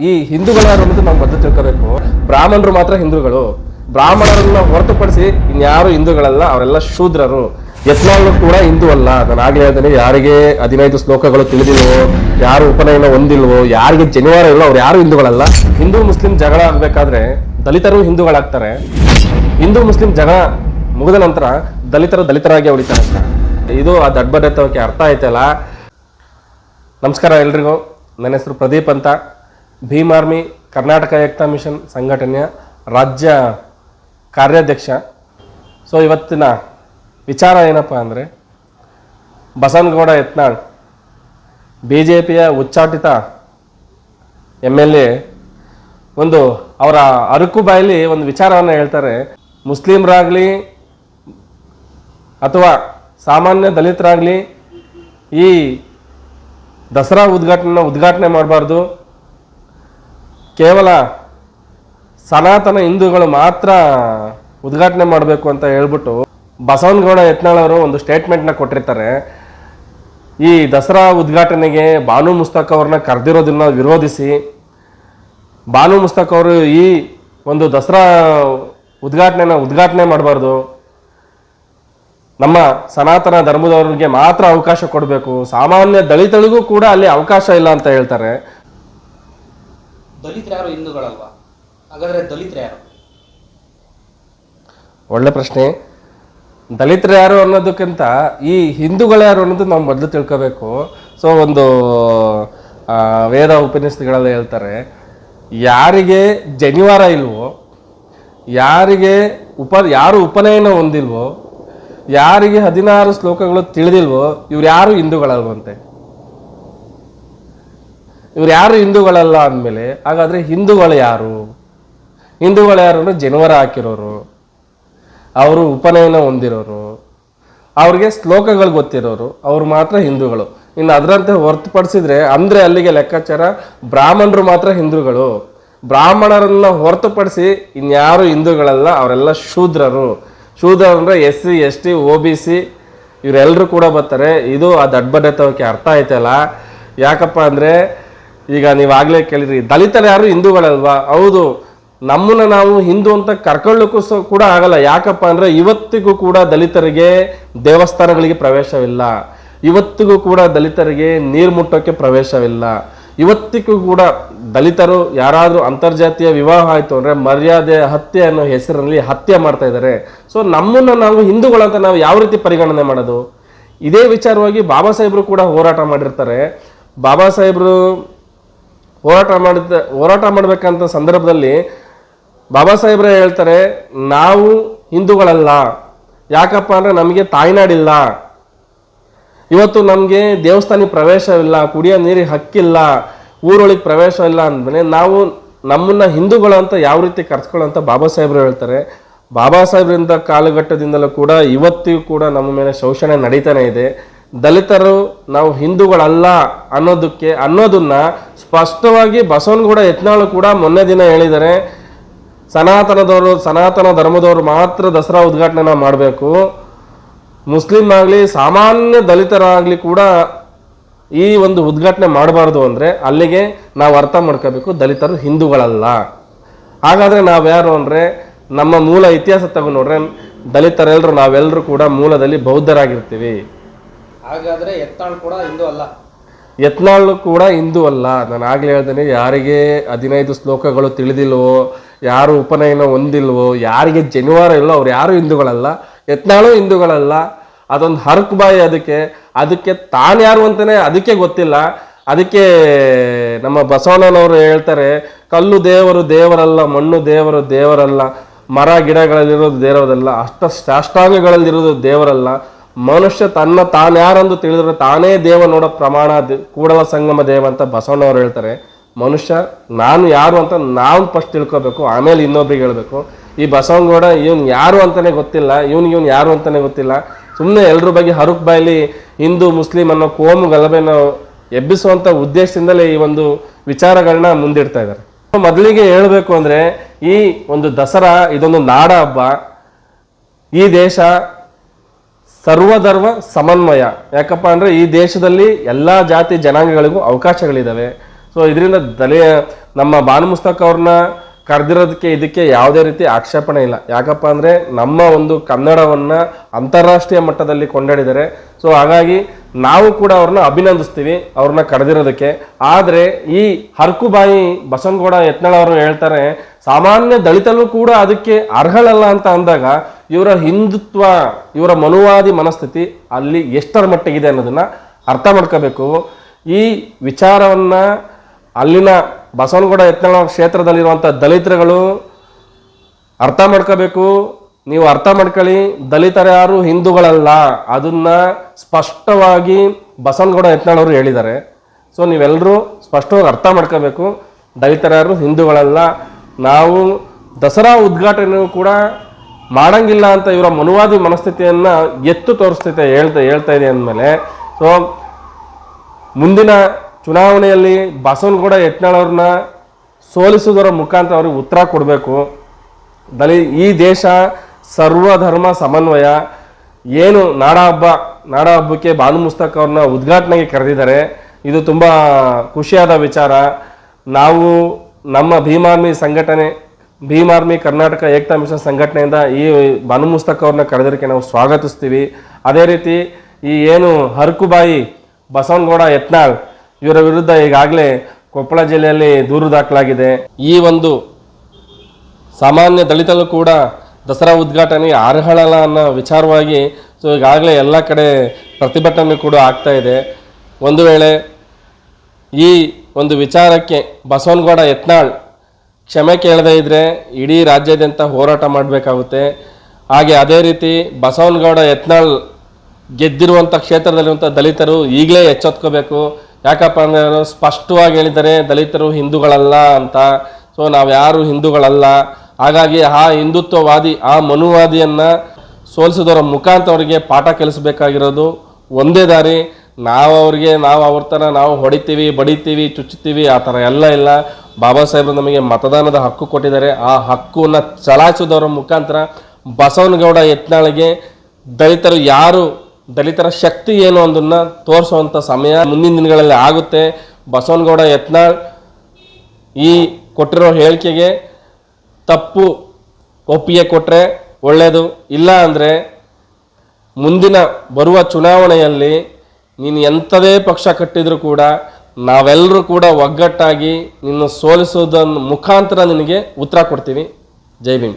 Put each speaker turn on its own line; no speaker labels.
ಈ ಹಿಂದೂಗಳು ಅನ್ನೋದು ನಾವು ಮೊದಲು ತಿಳ್ಕೋಬೇಕು. ಬ್ರಾಹ್ಮಣರು ಮಾತ್ರ ಹಿಂದೂಗಳು. ಬ್ರಾಹ್ಮಣರನ್ನ ಹೊರತುಪಡಿಸಿ ಇನ್ಯಾರು ಹಿಂದೂಗಳಲ್ಲ, ಅವರೆಲ್ಲ ಶೂದ್ರರು. ಯತ್ನಾಳು ಕೂಡ ಹಿಂದೂ ಅಲ್ಲ. ನಾನು ಆಗ್ಲೇ ಹೇಳ್ತೇನೆ, ಯಾರಿಗೆ ಹದಿನೈದು ಶ್ಲೋಕಗಳು ತಿಳಿದಿಲ್ವೋ, ಯಾರು ಉಪನಯನ ಹೊಂದಿಲ್ವೋ, ಯಾರಿಗೆ ಜನಿವಾರ ಇಲ್ಲ ಅವ್ರು ಯಾರು ಹಿಂದೂಗಳಲ್ಲ. ಹಿಂದೂ, ಮುಸ್ಲಿಂ ಜಗಳ ಆಗ್ಬೇಕಾದ್ರೆ ದಲಿತರು ಹಿಂದೂಗಳಾಗ್ತಾರೆ. ಹಿಂದೂ, ಮುಸ್ಲಿಂ ಜಗಳ ಮುಗಿದ ನಂತರ ದಲಿತರು ದಲಿತರಾಗಿ ಉಳಿತಾರೆ. ಇದು ಆ ದಡ್ಬಡತವಕ್ಕೆ ಅರ್ಥ ಆಯ್ತಲ್ಲ? ನಮಸ್ಕಾರ ಎಲ್ರಿಗೂ. ನನ್ನ ಹೆಸರು ಪ್ರದೀಪ್ ಅಂತ. ಭೀಮ್ ಆರ್ಮಿ, ಕರ್ನಾಟಕ ಏಕತಾ ಮಿಷನ್ ಸಂಘಟನೆಯ ರಾಜ್ಯ ಕಾರ್ಯಾಧ್ಯಕ್ಷ. ಸೊ, ಇವತ್ತಿನ ವಿಚಾರ ಏನಪ್ಪ ಅಂದರೆ ಬಸವನಗೌಡ ಯತ್ನಾಳ್ ಬಿ ಜೆ ಪಿಯ ಉಚ್ಚಾಟಿತ ಎಂ ಎಲ್ ಎ, ಒಂದು ಅವರ ಅರುಕು ಬಾಯಲ್ಲಿ ಒಂದು ವಿಚಾರವನ್ನು ಹೇಳ್ತಾರೆ. ಮುಸ್ಲಿಮ್ರಾಗಲಿ ಅಥವಾ ಸಾಮಾನ್ಯ ದಲಿತರಾಗಲಿ ಈ ದಸರಾ ಉದ್ಘಾಟನೆ ಉದ್ಘಾಟನೆ ಮಾಡಬಾರ್ದು. ಕೇವಲ ಸನಾತನ ಹಿಂದೂಗಳು ಮಾತ್ರ ಉದ್ಘಾಟನೆ ಮಾಡಬೇಕು ಅಂತ ಹೇಳ್ಬಿಟ್ಟು ಬಸವನಗೌಡ ಯತ್ನಾಳ್ ಅವರು ಒಂದು ಸ್ಟೇಟ್ಮೆಂಟ್ನ ಕೊಟ್ಟಿರ್ತಾರೆ. ಈ ದಸರಾ ಉದ್ಘಾಟನೆಗೆ ಬಾನು ಮುಸ್ತಕ್ ಅವ್ರನ್ನ ಕರೆದಿರೋದನ್ನ ವಿರೋಧಿಸಿ, ಬಾನು ಮುಸ್ತಕ್ ಅವರು ಈ ಒಂದು ದಸರಾ ಉದ್ಘಾಟನೆನ ಉದ್ಘಾಟನೆ ಮಾಡಬಾರ್ದು. ನಮ್ಮ ಸನಾತನ ಧರ್ಮದವ್ರಿಗೆ ಮಾತ್ರ ಅವಕಾಶ ಕೊಡಬೇಕು. ಸಾಮಾನ್ಯ ದಲಿತಳಿಗೂ ಕೂಡ ಅಲ್ಲಿ ಅವಕಾಶ ಇಲ್ಲ ಅಂತ ಹೇಳ್ತಾರೆ.
ದಲಿತರು ಯಾರು ಹಿಂದೂಗಳಲ್ವಾ? ಹಾಗಾದ್ರೆ ದಲಿತರು ಯಾರು?
ಒಳ್ಳೆ ಪ್ರಶ್ನೆ. ದಲಿತರು ಯಾರು ಅನ್ನೋದಕ್ಕಿಂತ ಈ ಹಿಂದೂಗಳು ಯಾರು ಅನ್ನೋದು ನಾವು ಮೊದಲು ತಿಳ್ಕೋಬೇಕು. ಸೊ ಒಂದು ವೇದ ಉಪನ್ಯಾಸಗಳಲ್ಲಿ ಹೇಳ್ತಾರೆ, ಯಾರಿಗೆ ಜನಿವಾರ ಇಲ್ವೋ, ಯಾರಿಗೆ ಉಪ, ಯಾರು ಉಪನಯನ ಹೊಂದಿಲ್ವೋ, ಯಾರಿಗೆ ಹದಿನಾರು ಶ್ಲೋಕಗಳು ತಿಳಿದಿಲ್ವೋ, ಇವ್ರು ಯಾರು ಹಿಂದೂಗಳಲ್ವಂತೆ? ಇವ್ರು ಯಾರು ಹಿಂದೂಗಳಲ್ಲ ಅಂದಮೇಲೆ, ಹಾಗಾದ್ರೆ ಹಿಂದೂಗಳು ಯಾರು? ಹಿಂದೂಗಳು ಯಾರು ಅಂದ್ರೆ ಜನವರ ಹಾಕಿರೋರು, ಅವರು ಉಪನಯನ ಹೊಂದಿರೋರು, ಅವ್ರಿಗೆ ಶ್ಲೋಕಗಳು ಗೊತ್ತಿರೋರು, ಅವ್ರು ಮಾತ್ರ ಹಿಂದೂಗಳು. ಇನ್ನು ಅದರಂತೆ ಹೊರತುಪಡಿಸಿದ್ರೆ ಅಂದರೆ ಅಲ್ಲಿಗೆ ಲೆಕ್ಕಾಚಾರ ಬ್ರಾಹ್ಮಣರು ಮಾತ್ರ ಹಿಂದೂಗಳು. ಬ್ರಾಹ್ಮಣರನ್ನು ಹೊರತುಪಡಿಸಿ ಇನ್ಯಾರು ಹಿಂದೂಗಳಲ್ಲ, ಅವರೆಲ್ಲ ಶೂದ್ರರು. ಶೂದ್ರ ಅಂದರೆ S C S T O B C ಇವರೆಲ್ಲರೂ ಕೂಡ ಬರ್ತಾರೆ. ಇದು ಆ ದಡ್ಬಡತವಕ್ಕೆ ಅರ್ಥ ಆಯ್ತಲ್ಲ. ಯಾಕಪ್ಪ ಅಂದ್ರೆ ಈಗ ನೀವು ಆಗಲೇ ಕೇಳಿದ್ರಿ, ದಲಿತರು ಯಾರು ಹಿಂದೂಗಳಲ್ವಾ? ಹೌದು, ನಮ್ಮನ್ನ ನಾವು ಹಿಂದೂ ಅಂತ ಕರ್ಕೊಳ್ಳೋಕ್ಕೂ ಸಹ ಕೂಡ ಆಗಲ್ಲ. ಯಾಕಪ್ಪ ಅಂದರೆ ಇವತ್ತಿಗೂ ಕೂಡ ದಲಿತರಿಗೆ ದೇವಸ್ಥಾನಗಳಿಗೆ ಪ್ರವೇಶವಿಲ್ಲ. ಇವತ್ತಿಗೂ ಕೂಡ ದಲಿತರಿಗೆ ನೀರು ಮುಟ್ಟೋಕ್ಕೆ ಪ್ರವೇಶವಿಲ್ಲ. ಇವತ್ತಿಗೂ ಕೂಡ ದಲಿತರು ಯಾರಾದರೂ ಅಂತರ್ಜಾತೀಯ ವಿವಾಹ ಆಯಿತು ಅಂದರೆ ಮರ್ಯಾದೆ, ಹತ್ಯೆ ಅನ್ನೋ ಹೆಸರಿನಲ್ಲಿ ಹತ್ಯೆ ಮಾಡ್ತಾ ಇದ್ದಾರೆ. ಸೊ ನಮ್ಮನ್ನು ನಾವು ಹಿಂದೂಗಳಂತ ನಾವು ಯಾವ ರೀತಿ ಪರಿಗಣನೆ ಮಾಡೋದು? ಇದೇ ವಿಚಾರವಾಗಿ ಬಾಬಾ ಸಾಹೇಬರು ಕೂಡ ಹೋರಾಟ ಮಾಡಿರ್ತಾರೆ. ಬಾಬಾ ಸಾಹೇಬರು ಹೋರಾಟ ಮಾಡಿದ ಹೋರಾಟ ಮಾಡಬೇಕಂತ ಸಂದರ್ಭದಲ್ಲಿ ಬಾಬಾ ಸಾಹೇಬ್ರೆ ಹೇಳ್ತಾರೆ, ನಾವು ಹಿಂದೂಗಳಲ್ಲ. ಯಾಕಪ್ಪ ಅಂದರೆ ನಮಗೆ ತಾಯ್ನಾಡಿಲ್ಲ. ಇವತ್ತು ನಮಗೆ ದೇವಸ್ಥಾನಕ್ಕೆ ಪ್ರವೇಶವಿಲ್ಲ, ಕುಡಿಯೋ ನೀರಿಗೆ ಹಕ್ಕಿಲ್ಲ, ಊರೊಳಗೆ ಪ್ರವೇಶ ಇಲ್ಲ ಅಂದಮೇಲೆ ನಾವು ನಮ್ಮನ್ನ ಹಿಂದೂಗಳು ಅಂತ ಯಾವ ರೀತಿ ಕರ್ಸ್ಕೊಳ್ಳೋ ಅಂತ ಬಾಬಾ ಸಾಹೇಬ್ರು ಹೇಳ್ತಾರೆ. ಬಾಬಾ ಸಾಹೇಬ್ರಿಂದ ಕಾಲಘಟ್ಟದಿಂದಲೂ ಕೂಡ ಇವತ್ತಿಗೂ ಕೂಡ ನಮ್ಮ ಮೇಲೆ ಶೋಷಣೆ ನಡೀತಾನೆ ಇದೆ. ದಲಿತರು ನಾವು ಹಿಂದೂಗಳಲ್ಲ ಅನ್ನೋದಕ್ಕೆ ಅನ್ನೋದನ್ನ ಸ್ಪಷ್ಟವಾಗಿ ಬಸವನಗೌಡ ಯತ್ನಾಳು ಕೂಡ ಮೊನ್ನೆ ದಿನ ಹೇಳಿದ್ದಾರೆ, ಸನಾತನದವರು, ಸನಾತನ ಧರ್ಮದವರು ಮಾತ್ರ ದಸರಾ ಉದ್ಘಾಟನೆ ಮಾಡಬೇಕು. ಮುಸ್ಲಿಂ ಆಗಲಿ, ಸಾಮಾನ್ಯ ದಲಿತರಾಗಲಿ ಕೂಡ ಈ ಒಂದು ಉದ್ಘಾಟನೆ ಮಾಡಬಾರ್ದು ಅಂದರೆ ಅಲ್ಲಿಗೆ ನಾವು ಅರ್ಥ ಮಾಡ್ಕೋಬೇಕು, ದಲಿತರು ಹಿಂದೂಗಳಲ್ಲ. ಹಾಗಾದರೆ ನಾವ್ಯಾರು ಅಂದರೆ, ನಮ್ಮ ಮೂಲ ಇತಿಹಾಸ ತಗೊಂಡು ನೋಡ್ರೆ ದಲಿತರೆಲ್ಲರೂ ನಾವೆಲ್ಲರೂ ಕೂಡ ಮೂಲದಲ್ಲಿ ಬೌದ್ಧರಾಗಿರ್ತೀವಿ.
ಹಾಗಾದರೆ ಎತ್ತಾಳು ಕೂಡ ಹಿಂದೂ ಅಲ್ಲ.
ಯತ್ನಾಳು ಕೂಡ ಹಿಂದೂ ಅಲ್ಲ. ನಾನು ಆಗಲೇ ಹೇಳ್ತೇನೆ ಯಾರಿಗೆ ಹದಿನೈದು ಶ್ಲೋಕಗಳು ತಿಳಿದಿಲ್ವೋ, ಯಾರು ಉಪನಯನ ಹೊಂದಿಲ್ವೋ, ಯಾರಿಗೆ ಜನಿವಾರ ಇಲ್ಲೋ ಅವ್ರು ಯಾರು ಹಿಂದೂಗಳಲ್ಲ. ಯತ್ನಾಳು ಹಿಂದೂಗಳಲ್ಲ. ಅದೊಂದು ಹರ್ಕ್ ಬಾಯಿ ಅದಕ್ಕೆ. ಅದಕ್ಕೆ ತಾನು ಯಾರು ಅಂತಲೇ ಅದಕ್ಕೆ ಗೊತ್ತಿಲ್ಲ. ಅದಕ್ಕೆ ನಮ್ಮ ಬಸವಣ್ಣನವರು ಹೇಳ್ತಾರೆ, ಕಲ್ಲು ದೇವರು ದೇವರಲ್ಲ, ಮಣ್ಣು ದೇವರು ದೇವರಲ್ಲ, ಮರ ಗಿಡಗಳಲ್ಲಿರೋದು ದೇವರಲ್ಲ ಅಷ್ಟ ಸಾಷ್ಟಾಂಗಗಳಲ್ಲಿರೋದು ದೇವರಲ್ಲ. ಮನುಷ್ಯ ತನ್ನ ತಾನು ಯಾರಂದು ತಿಳಿದ್ರೆ ತಾನೇ ದೇವ ನೋಡೋ ಪ್ರಮಾಣ ಕೂಡಲ ಸಂಗಮ ದೇವ ಅಂತ ಬಸವಣ್ಣವ್ರು ಹೇಳ್ತಾರೆ. ಮನುಷ್ಯ, ನಾನು ಯಾರು ಅಂತ ನಾವು ಫಸ್ಟ್ ತಿಳ್ಕೋಬೇಕು, ಆಮೇಲೆ ಇನ್ನೊಬ್ರಿಗೆ ಹೇಳಬೇಕು. ಈ ಬಸವನಗೌಡ ಇವನು ಯಾರು ಅಂತಾನೆ ಗೊತ್ತಿಲ್ಲ, ಇವನು ಇವನು ಯಾರು ಅಂತಾನೆ ಗೊತ್ತಿಲ್ಲ. ಸುಮ್ಮನೆ ಎಲ್ಲರ ಬಗ್ಗೆ ಹರುಕ್ ಬಾಯಲ್ಲಿ ಹಿಂದೂ, ಮುಸ್ಲಿಂ ಅನ್ನೋ ಕೋಮು ಗಲಭೆನ ಎಬ್ಬಿಸುವಂಥ ಉದ್ದೇಶದಿಂದಲೇ ಈ ಒಂದು ವಿಚಾರಗಳನ್ನ ಮುಂದಿಡ್ತಾ ಇದ್ದಾರೆ. ಮೊದಲಿಗೆ ಹೇಳಬೇಕು ಅಂದ್ರೆ, ಈ ಒಂದು ದಸರಾ ಇದೊಂದು ನಾಡ ಹಬ್ಬ. ಈ ದೇಶ ಸರ್ವಧರ್ಮ ಸಮನ್ವಯ. ಯಾಕಪ್ಪ ಅಂದರೆ ಈ ದೇಶದಲ್ಲಿ ಎಲ್ಲ ಜಾತಿ ಜನಾಂಗಗಳಿಗೂ ಅವಕಾಶಗಳಿದಾವೆ. ಸೊ ಇದರಿಂದ ದಲಿ ನಮ್ಮ ಬಾನು ಮುಸ್ತಕ್ ಅವ್ರನ್ನ ಕರೆದಿರೋದಕ್ಕೆ ಇದಕ್ಕೆ ಯಾವುದೇ ರೀತಿ ಆಕ್ಷೇಪಣೆ ಇಲ್ಲ. ಯಾಕಪ್ಪ ಅಂದರೆ ನಮ್ಮ ಒಂದು ಕನ್ನಡವನ್ನು ಅಂತಾರಾಷ್ಟ್ರೀಯ ಮಟ್ಟದಲ್ಲಿ ಕೊಂಡಾಡಿದ್ದಾರೆ ಸೊ ಹಾಗಾಗಿ ನಾವು ಕೂಡ ಅವ್ರನ್ನ ಅಭಿನಂದಿಸ್ತೀವಿ, ಅವ್ರನ್ನ ಕರೆದಿರೋದಕ್ಕೆ. ಆದರೆ ಈ ಹರ್ಕುಬಾಯಿ ಬಸನಗೌಡ ಯತ್ನಾಳ್ ಅವರು ಹೇಳ್ತಾರೆ, ಸಾಮಾನ್ಯ ದಲಿತರು ಕೂಡ ಅದಕ್ಕೆ ಅರ್ಹಳಲ್ಲ ಅಂತ ಅಂದಾಗ ಇವರ ಹಿಂದುತ್ವ, ಇವರ ಮನುವಾದಿ ಮನಸ್ಥಿತಿ ಅಲ್ಲಿ ಎಷ್ಟರ ಮಟ್ಟಿಗಿದೆ ಅನ್ನೋದನ್ನ ಅರ್ಥ ಮಾಡ್ಕೋಬೇಕು. ಈ ವಿಚಾರವನ್ನ ಅಲ್ಲಿನ ಬಸವನಗೌಡ ಯತ್ನಾಳ ಕ್ಷೇತ್ರದಲ್ಲಿರುವಂಥ ದಲಿತರುಗಳು ಅರ್ಥ ಮಾಡ್ಕೋಬೇಕು. ನೀವು ಅರ್ಥ ಮಾಡ್ಕೊಳ್ಳಿ ದಲಿತರ ಯಾರು ಹಿಂದೂಗಳಲ್ಲ, ಅದನ್ನ ಸ್ಪಷ್ಟವಾಗಿ ಬಸವನಗೌಡ ಯತ್ನಾಳ್ ಅವರು ಹೇಳಿದ್ದಾರೆ. ಸೊ ನೀವೆಲ್ಲರೂ ಸ್ಪಷ್ಟವಾಗಿ ಅರ್ಥ ಮಾಡ್ಕೋಬೇಕು ದಲಿತರ ಯಾರು ಹಿಂದೂಗಳಲ್ಲ, ನಾವು ದಸರಾ ಉದ್ಘಾಟನೆಯೂ ಕೂಡ ಮಾಡಂಗಿಲ್ಲ ಅಂತ ಇವರ ಮನುವಾದಿ ಮನಸ್ಥಿತಿಯನ್ನ ಎತ್ತು ತೋರಿಸ್ತೈತೆ ಹೇಳ್ತಾ ಹೇಳ್ತಾ ಇದೆ ಅಂದಮೇಲೆ. ಸೊ ಮುಂದಿನ ಚುನಾವಣೆಯಲ್ಲಿ ಬಸವನಗೌಡ ಯತ್ನಾಳ್ ಅವ್ರನ್ನ ಸೋಲಿಸುವುದರ ಮುಖಾಂತರ ಅವ್ರಿಗೆ ಉತ್ತರ ಕೊಡಬೇಕು. ದಲಿ, ಈ ದೇಶ ಸರ್ವಧರ್ಮ ಸಮನ್ವಯ ಏನು ನಾಡ ಹಬ್ಬ ನಾಡ ಹಬ್ಬಕ್ಕೆ ಭಾನು ಮುಸ್ತಕ್ ಅವ್ರನ್ನ ಉದ್ಘಾಟನೆಗೆ ಕರೆದಿದ್ದಾರೆ. ಇದು ತುಂಬ ಖುಷಿಯಾದ ವಿಚಾರ. ನಾವು ನಮ್ಮ ಭೀಮಾರ್ಮಿ ಸಂಘಟನೆ ಭೀಮಾರ್ಮಿ ಕರ್ನಾಟಕ ಏಕತಾ ಮಿಷನ್ ಸಂಘಟನೆಯಿಂದ ಈ ಭಾನು ಮುಸ್ತಕ್ ಅವ್ರನ್ನ ಕರೆದೋದಕ್ಕೆ ನಾವು ಸ್ವಾಗತಿಸ್ತೀವಿ. ಅದೇ ರೀತಿ ಈ ಏನು ಹರಕುಬಾಯಿ, ಬಸವನಗೌಡ, ಯತ್ನಾಳ್ ಇವರ ವಿರುದ್ಧ ಈಗಾಗಲೇ ಕೊಪ್ಪಳ ಜಿಲ್ಲೆಯಲ್ಲಿ ದೂರು ದಾಖಲಾಗಿದೆ. ಈ ಒಂದು ಸಾಮಾನ್ಯ ದಲಿತರು ಕೂಡ ದಸರಾ ಉದ್ಘಾಟನೆ ಅರ್ಹಳಲ್ಲ ಅನ್ನೋ ವಿಚಾರವಾಗಿ ಸೊ ಈಗಾಗಲೇ ಎಲ್ಲ ಕಡೆ ಪ್ರತಿಭಟನೆ ಕೂಡ ಆಗ್ತಾ ಇದೆ. ಒಂದು ವೇಳೆ ಈ ಒಂದು ವಿಚಾರಕ್ಕೆ ಬಸವನಗೌಡ ಯತ್ನಾಳ್ ಕ್ಷಮೆ ಕೇಳದೇ ಇದ್ದರೆ ಇಡೀ ರಾಜ್ಯಾದ್ಯಂತ ಹೋರಾಟ ಮಾಡಬೇಕಾಗುತ್ತೆ. ಹಾಗೆ ಅದೇ ರೀತಿ ಬಸವನಗೌಡ ಯತ್ನಾಳ್ ಗೆದ್ದಿರುವಂಥ ಕ್ಷೇತ್ರದಲ್ಲಿರುವಂಥ ದಲಿತರು ಈಗಲೇ ಎಚ್ಚೆತ್ಕೋಬೇಕು. ಯಾಕಪ್ಪ ಅಂದರೆ ಅವರು ಸ್ಪಷ್ಟವಾಗಿ ಹೇಳಿದ್ದಾರೆ ದಲಿತರು ಹಿಂದೂಗಳಲ್ಲ ಅಂತ. ಸೊ ನಾವು ಯಾರು ಹಿಂದೂಗಳಲ್ಲ. ಹಾಗಾಗಿ ಆ ಹಿಂದುತ್ವವಾದಿ, ಆ ಮನುವಾದಿಯನ್ನು ಸೋಲಿಸಿದವರ ಮುಖಾಂತರ ಅವರಿಗೆ ಪಾಠ ಕಲಿಸಬೇಕಾಗಿರೋದು ಒಂದೇ ದಾರಿ. ನಾವು ಅವ್ರಿಗೆ, ನಾವು ಅವ್ರ ಥರ ನಾವು ಹೊಡಿತೀವಿ, ಬಡಿತೀವಿ, ಚುಚ್ಚುತ್ತೀವಿ, ಆ ಥರ ಎಲ್ಲ ಇಲ್ಲ. ಬಾಬಾ ಸಾಹೇಬರು ನಮಗೆ ಮತದಾನದ ಹಕ್ಕು ಕೊಟ್ಟಿದ್ದಾರೆ. ಆ ಹಕ್ಕನ್ನು ಚಲಾಯಿಸೋದವರ ಮುಖಾಂತರ ಬಸವನಗೌಡ ಯತ್ನಾಳಿಗೆ ದಲಿತರು ಯಾರು, ದಲಿತರ ಶಕ್ತಿ ಏನು ಅದನ್ನು ತೋರಿಸುವಂಥ ಸಮಯ ಮುಂದಿನ ದಿನಗಳಲ್ಲಿ ಆಗುತ್ತೆ. ಬಸವನಗೌಡ ಯತ್ನಾಳ್ ಈ ಕೊಟ್ಟಿರೋ ಹೇಳಿಕೆಗೆ ತಪ್ಪು ಒಪ್ಪಿಗೆ ಕೊಟ್ಟರೆ ಒಳ್ಳೆಯದು ಇಲ್ಲ ಅಂದರೆ ಮುಂದಿನ ಬರುವ ಚುನಾವಣೆಯಲ್ಲಿ ನೀನು ಎಂಥದೇ ಪಕ್ಷ ಕಟ್ಟಿದರೂ ಕೂಡ ನಾವೆಲ್ಲರೂ ಕೂಡ ಒಗ್ಗಟ್ಟಾಗಿ ನಿನ್ನ ಸೋಲಿಸೋದನ್ನು ಮುಖಾಂತರ ನಿನಗೆ ಉತ್ತರ ಕೊಡ್ತೀವಿ. ಜೈ ಭೀಮ್.